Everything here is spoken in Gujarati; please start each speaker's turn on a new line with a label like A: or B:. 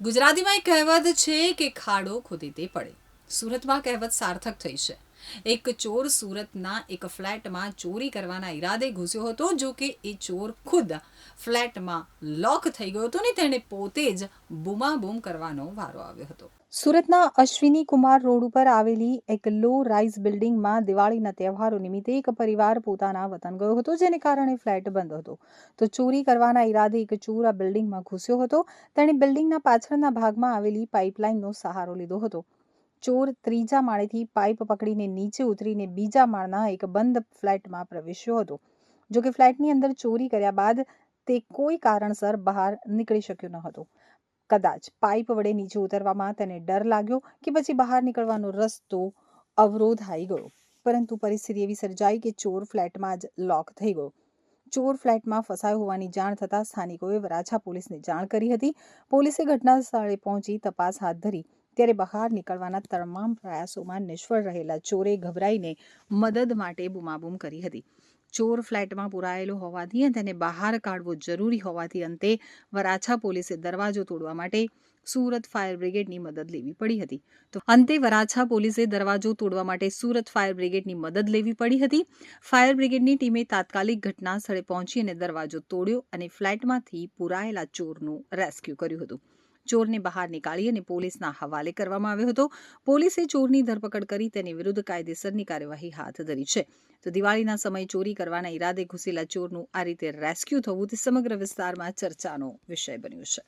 A: ગુજરાતીમાં એક કહેવત છે કે ખાડો ખોદી તે પડે. સુરતમાં કહેવત સાર્થક થઈ છે. એક ચોર સુરતના એક ફ્લેટમાં ચોરી કરવાના ઈરાદે ઘૂસ્યો હતો, જો કે એ ચોર ખુદ ફ્લેટમાં લોક થઈ ગયો હતો ને તેણે પોતે જ બૂમાબૂમ કરવાનો વારો આવ્યો હતો.
B: સુરતના અશ્વિની કુમાર રોડ ઉપર આવેલી એક લો રાઇઝ બિલ્ડિંગમાં દિવાળીના તહેવારો નિમિત્તે એક પરિવાર પોતાના વતન ગયો હતો, જેને કારણે ફ્લેટ બંધ હતો. તો ચોરી કરવાના ઈરાદે એક ચોર આ બિલ્ડિંગમાં ઘૂસ્યો હતો. તેણે બિલ્ડિંગના પાછળના ભાગમાં આવેલી પાઇપલાઇનનો સહારો લીધો હતો. ચોર ત્રીજા માળેથી પાઇપ પકડીને નીચે ઉતરીને બીજા માળના એક બંધ ફ્લેટમાં પ્રવેશ્યો હતો. જો કે ફ્લેટની અંદર ચોરી કર્યા બાદ તે કોઈ કારણસર બહાર નીકળી શક્યો ન હતો. કદાચ પાઇપ વડે નીચે ઉતરવામાં તેને ડર લાગ્યો કે પછી બહાર નીકળવાનો રસ્તો અવરોધાઈ ગયો. પરંતુ પરિસ્થિતિ એવી સર્જાઈ કે ચોર ફ્લેટમાં જ લોક થઈ ગયો. ચોર ફ્લેટમાં ફસાયો હોવાની જાણ થતાં સ્થાનિકોએ વરાછા પોલીસને જાણ કરી હતી. પોલીસે ઘટના સ્થળે પહોંચી તપાસ હાથ ધરી. ત્યારે બહાર નીકળવાના તમામ પ્રયાસોમાં નિષ્ફળ રહેલા ચોરે ગભરાઈને મદદ માટે બૂમાબૂમ કરી હતી. ચોર ફ્લેટમાં પુરાયેલો હોવાથી તેને બહાર કાઢવો જરૂરી હોવાથી અંતે વરાછા પોલીસે દરવાજો તોડવા માટે સુરત ફાયર બ્રિગેડની મદદ લેવી પડી હતી. તો અંતે વરાછા પોલીસે દરવાજો તોડવા માટે સુરત ફાયર બ્રિગેડની મદદ લેવી પડી હતી. ફાયર બ્રિગેડની ટીમે તાત્કાલિક ઘટના સ્થળે પહોંચી અને દરવાજો તોડ્યો અને ફ્લેટમાંથી પુરાયેલા ચોરનું રેસ્ક્યુ કર્યું હતું. ચોરને બહાર નીકાળી અને પોલીસના હવાલે કરવામાં આવ્યો હતો. પોલીસે ચોરની ધરપકડ કરી તેની વિરુદ્ધ કાયદેસરની કાર્યવાહી હાથ ધરી છે. તો દિવાળીના સમયે ચોરી કરવાના ઈરાદે ઘૂસેલા ચોરનું આ રીતે રેસ્ક્યુ થવું તે સમગ્ર વિસ્તારમાં ચર્ચાનો વિષય બન્યો છે.